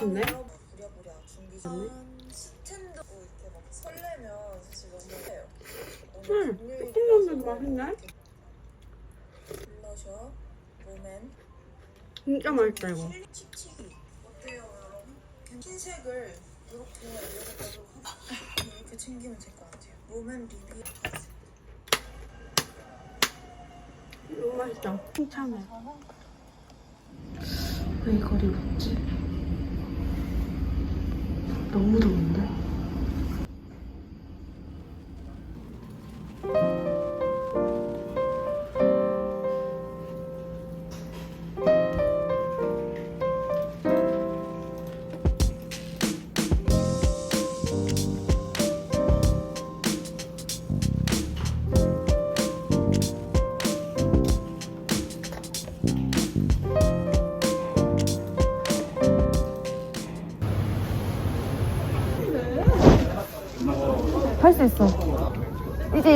해요. 응, 볶음면도 맛있네. 블러셔, 롬앤, 진짜 맛있다 이거. 흰색을 이렇게 이렇게 이렇게 챙기면 될 것 같아요. 롬앤 비비 너무 맛있다. 칭찬해. 왜 이걸 입었지? 너무 더운데?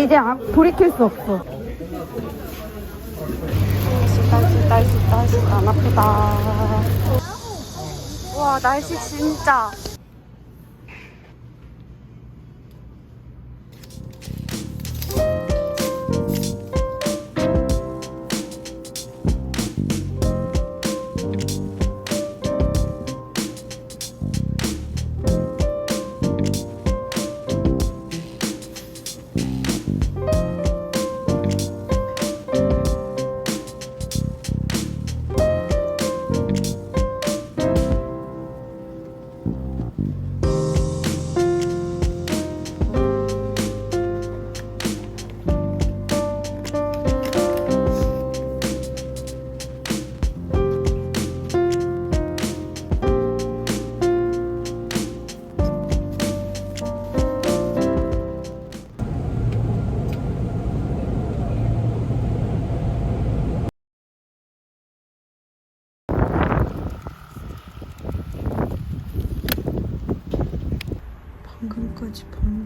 이제 아- 돌이킬 수 없어. 날씨 날씨 날씨 안 아프다. 와 날씨 진짜.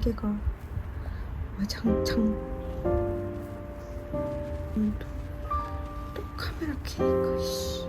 번개가 와장창 음, 또, 또 카메라 켜니까 씨.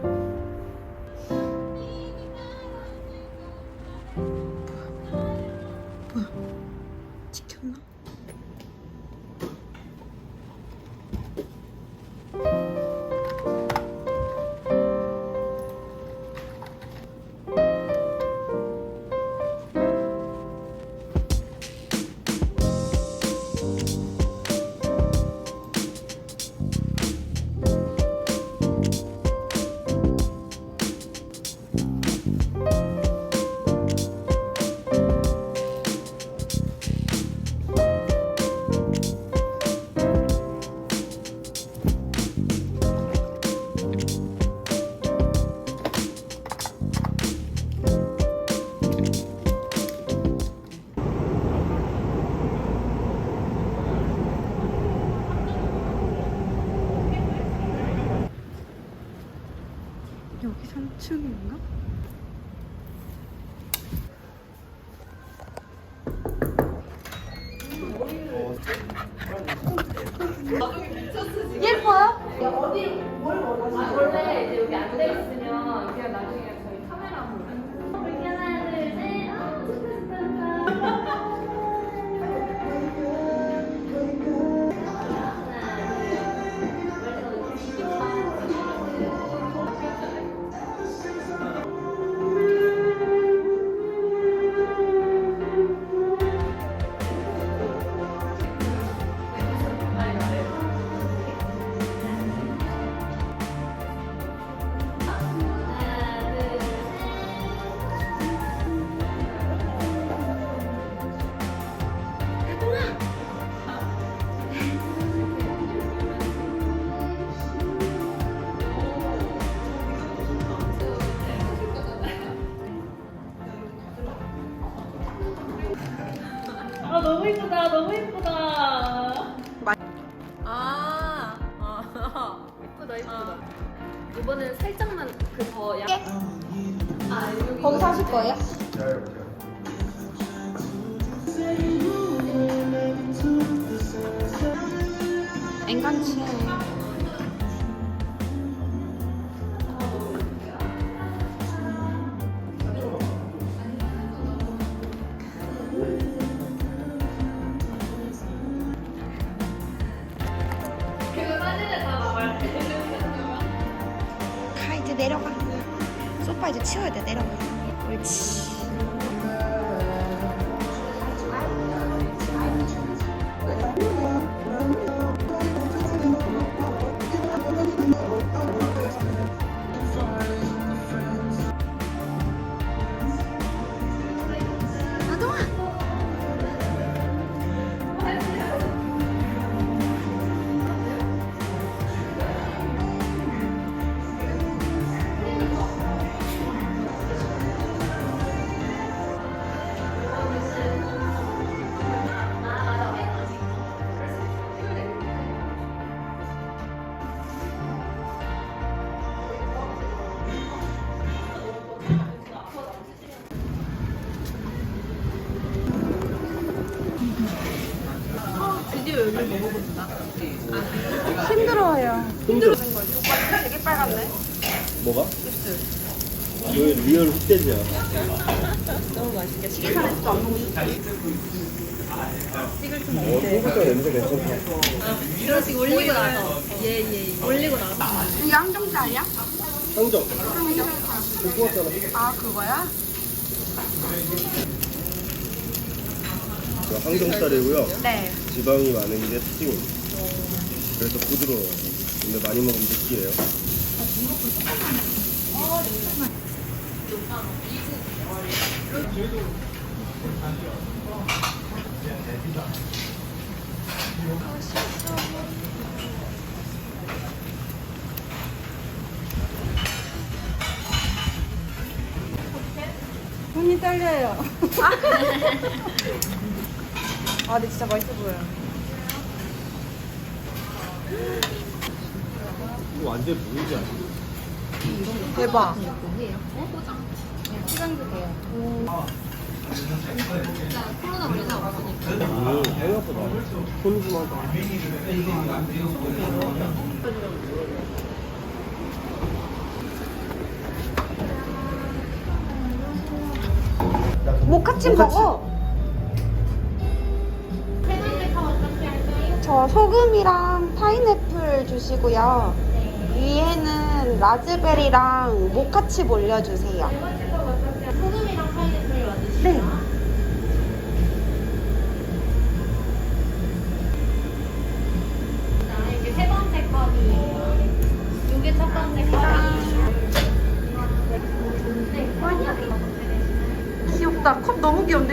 너무 이쁘다 너무 이쁘다. 아, 아 이쁘다 이쁘다. 이번에는 살짝만 그더 약... 아 여기 거기서 하실 거예요? 앵간치 내려가 소파 이제 치워야 돼 내려가 옳지 뭐가? 왜 리얼 흑돼지야? 어, 소금장 냄새 괜찮다. 이러씩 올리고 나서 예예 올리고 나서 이게 항정살이야? 상정. 그거 왔잖아. 아 그거야? 이거 항정살이고요. 네 지방이 많은 게 특징입니다. 그래서 부드러워요. 근데 많이 먹으면 느끼해요. 손이 떨려요 아 근데 진짜 맛있어 보여요 이거 완전 무이지 않아? 대박. 코로나 걸리나 없으니까 음, 생각보다 콘주마다. 모카침 먹어. 저 소금이랑 파인애플 주시고요. 위에는 라즈베리랑 모카칩 올려주세요 소금이랑 파인애플 맞으시죠? 네 자, 이게 세 번째 컵이에요. 요게 첫 번째 컵이에요. 네, 귀엽다 컵 너무 귀여운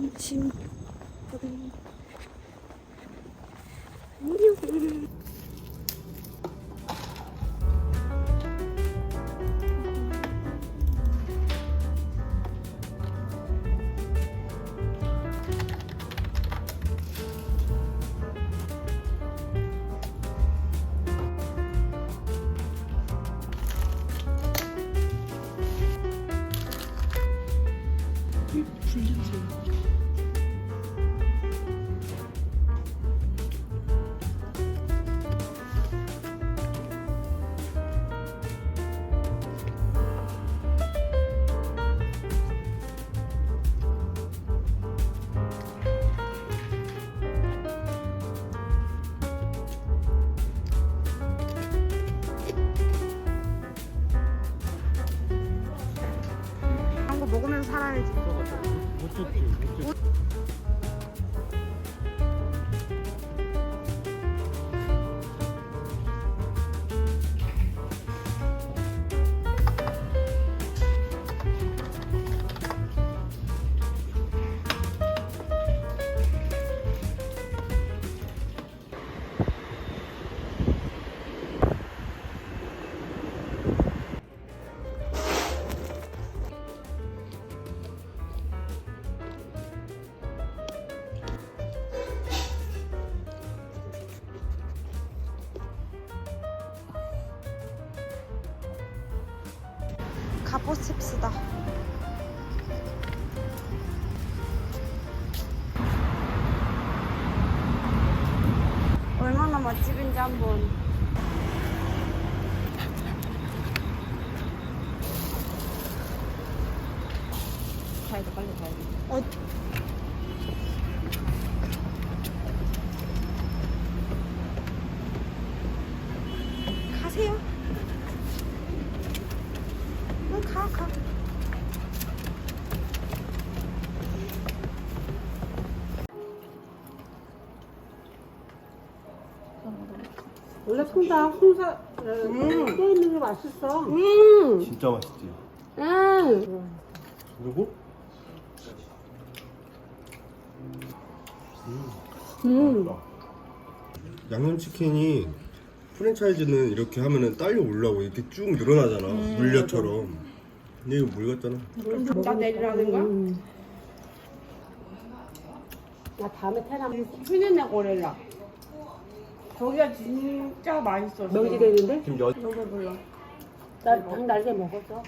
7시 그런 거 먹으면서 살아야지. 가보십시다. 얼마나 맛집인지 한번. 가야 돼, 빨리 가야 돼. 어. 가세요. 응, 가, 가. 홍사 음. 껴 있는 게 맛있어. 음, 진짜 맛있지. 음. 그리고 음. 양념치킨이 프랜차이즈는 이렇게 하면은 딸려 올라오고 이렇게 쭉 늘어나잖아. 물엿처럼. 근데 이거 물 같잖아. 나 내리라는 거야? 나 다음에 태어나면 휴년내 거래라. 거기가 진짜 맛있어. 명지 되는데? 지금 여... 너무 불러. 나닭 날개 먹었어.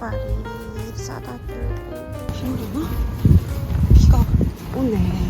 바리바리 싸다 들고 비오나? 비가 오네